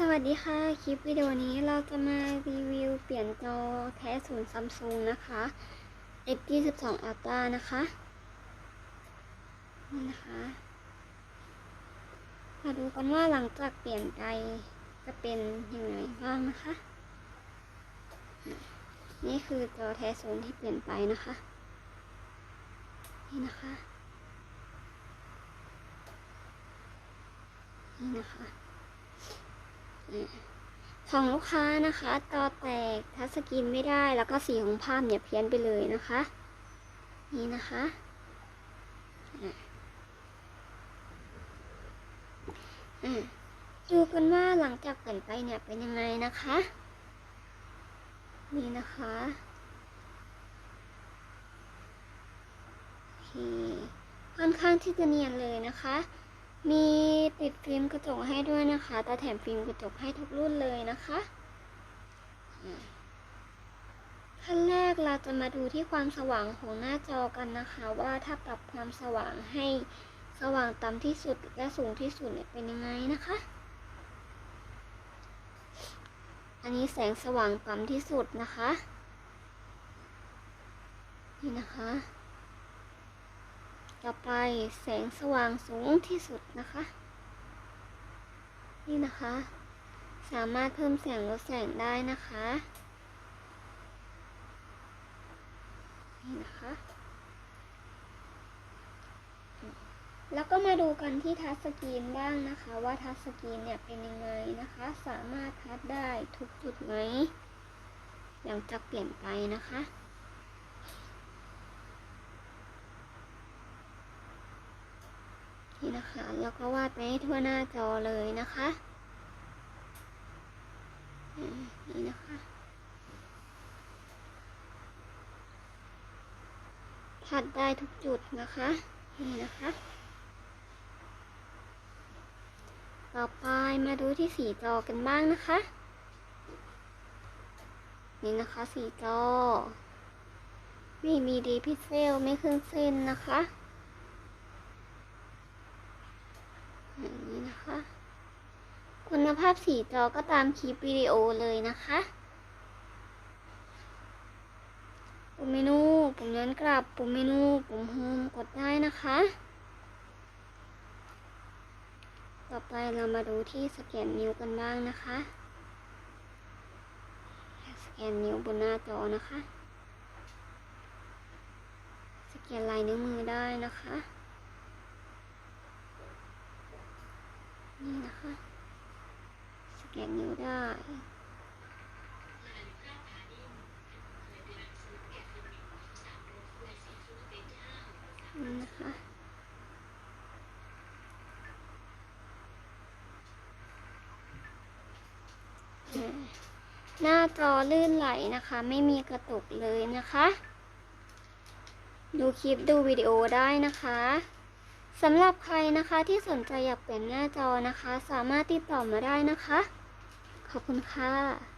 สวัสดีค่ะ คลิปวิดีโอนี้เราจะมารีวิวเปลี่ยนจอแท้ศูนย์ซัมซุงนะคะ S22 Ultra นะคะนี่นะคะ มาดูกันว่าหลังจากเปลี่ยนไปจะเป็นยังไงบ้างนะคะ นี่คือจอแท้ศูนย์ที่เปลี่ยนไปนะคะ นี่นะคะ นี่นะคะ ของลูกค้านะคะจอแตกทัชสกรีนไม่ได้แล้วก็สีของภาพเนี่ยเพี้ยนไปเลยนะคะ นี่นะคะอะอะดูกันว่าหลังจากเปลี่ยนไปเนี่ยเป็นยังไงนะคะ นี่นะคะค่อนข้างที่จะเนียนเลยนะคะ มีติดฟิล์มกระจกให้ด้วยนะคะต่แถมฟิล์มกระจกให้ทุกรุ่นเลยนะคะอ่าขั้นแรกเราจะมาดูที่ความสว่างของหน้าจอกันนะคะ ว่าถ้าปรับความสว่างให้สว่างต่ำที่สุดและสูงที่สุดเนี่ยเป็นยังไงนะคะ อันนี้แสงสว่างต่ำที่สุดนะคะ นี่นะคะ ต่อไปแสงสว่างสูงที่สุดนะคะ นี่นะคะ สามารถเพิ่มแสงลดแสงได้นะคะ นี่นะคะ แล้วก็มาดูกันที่ทัชสกรีนบ้างนะคะ ว่าทัชสกรีนเนี่ยเป็นยังไงนะคะ สามารถทัชได้ทุกจุดไหมหลังจากเปลี่ยนไปนะคะ นี่นะคะ แล้วก็วาดไปให้ทั่วหน้าจอเลยนะคะนี่นะคะทัดได้ทุกจุดนะคะ นี่นะคะ ต่อไปมาดูที่สีจอกันบ้างนะคะ นี่นะคะสีจอ ไม่มีดีพิเซลไม่ขึ้นเส้นนะคะ อย่างนี้นะคะ คุณภาพสีจอก็ตามคลิปวิดีโอเลยนะคะปุ่มเมนูปุ่มย้อนกลับปุ่มเมนูปุ่มโฮมกดได้นะคะ ต่อไปเรามาดูที่สแกนนิ้วกันบ้างนะคะ สแกนนิ้วบนหน้าจอนะคะ สแกนลายนิ้วมือได้นะคะ นี่นะคะสแกนนิ้วได้นะคะหน้าจอลื่นไหลนะคะ ไม่มีกระตุกเลยนะคะ ดูคลิปดูวิดีโอได้นะคะ สำหรับใครนะคะที่สนใจอยากเปลี่ยนหน้าจอนะคะ สามารถติดต่อมาได้นะคะ ขอบคุณค่ะ